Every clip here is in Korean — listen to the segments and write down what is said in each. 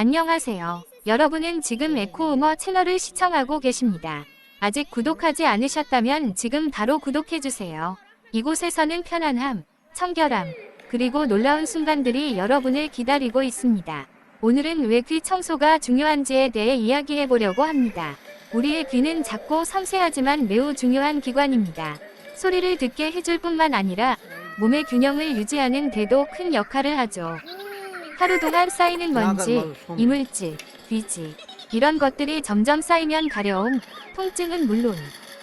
안녕하세요. 여러분은 지금 에코우머 채널을 시청하고 계십니다. 아직 구독하지 않으셨다면 지금 바로 구독해주세요. 이곳에서는 편안함, 청결함, 그리고 놀라운 순간들이 여러분을 기다리고 있습니다. 오늘은 왜 귀 청소가 중요한지에 대해 이야기해 보려고 합니다. 우리의 귀는 작고 섬세하지만 매우 중요한 기관입니다. 소리를 듣게 해줄 뿐만 아니라 몸의 균형을 유지하는 데도 큰 역할을 하죠. 하루 동안 쌓이는 먼지, 이물질, 귀지 이런 것들이 점점 쌓이면 가려움, 통증은 물론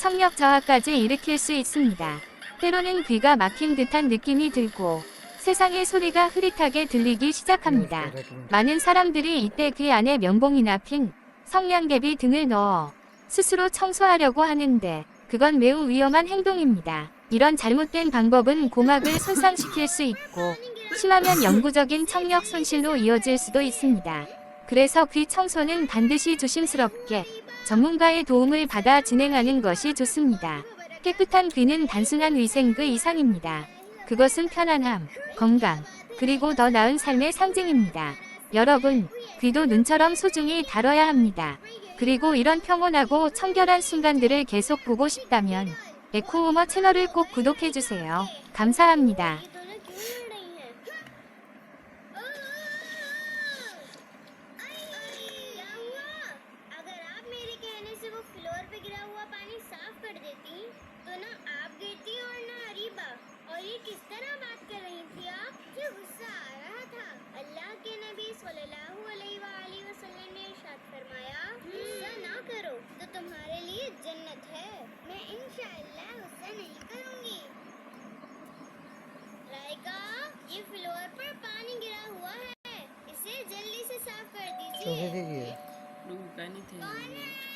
청력 저하까지 일으킬 수 있습니다. 때로는 귀가 막힌 듯한 느낌이 들고 세상의 소리가 흐릿하게 들리기 시작합니다. 많은 사람들이 이때 귀 안에 면봉이나 핀, 성냥개비 등을 넣어 스스로 청소하려고 하는데 그건 매우 위험한 행동입니다. 이런 잘못된 방법은 고막을 손상시킬 수 있고 심하면 영구적인 청력 손실로 이어질 수도 있습니다. 그래서 귀 청소는 반드시 조심스럽게 전문가의 도움을 받아 진행하는 것이 좋습니다. 깨끗한 귀는 단순한 위생 그 이상입니다. 그것은 편안함, 건강, 그리고 더 나은 삶의 상징입니다. 여러분, 귀도 눈처럼 소중히 다뤄야 합니다. 그리고 이런 평온하고 청결한 순간들을 계속 보고 싶다면 에코우머 채널을 꼭 구독해주세요. 감사합니다. हुआ पानी साफ़ कर देती तो ना आप गिरती और ना अरीबा। और ये किस तरह बात कर रही थी आप? मुझे गुस्सा आ रहा था। अल्लाह के नबी सल्लल्लाहु अलैहि वसल्लम ने इरशाद फरमाया गुस्सा ना करो तो तुम्हारे लिए जन्नत है। मैं इंशाअल्लाह गुस्सा नहीं करूँगी। राइका ये फ्लोर पर पानी गिरा हुआ है। इसे जल्दी से साफ़ कर दीजिए। थे। कौन है?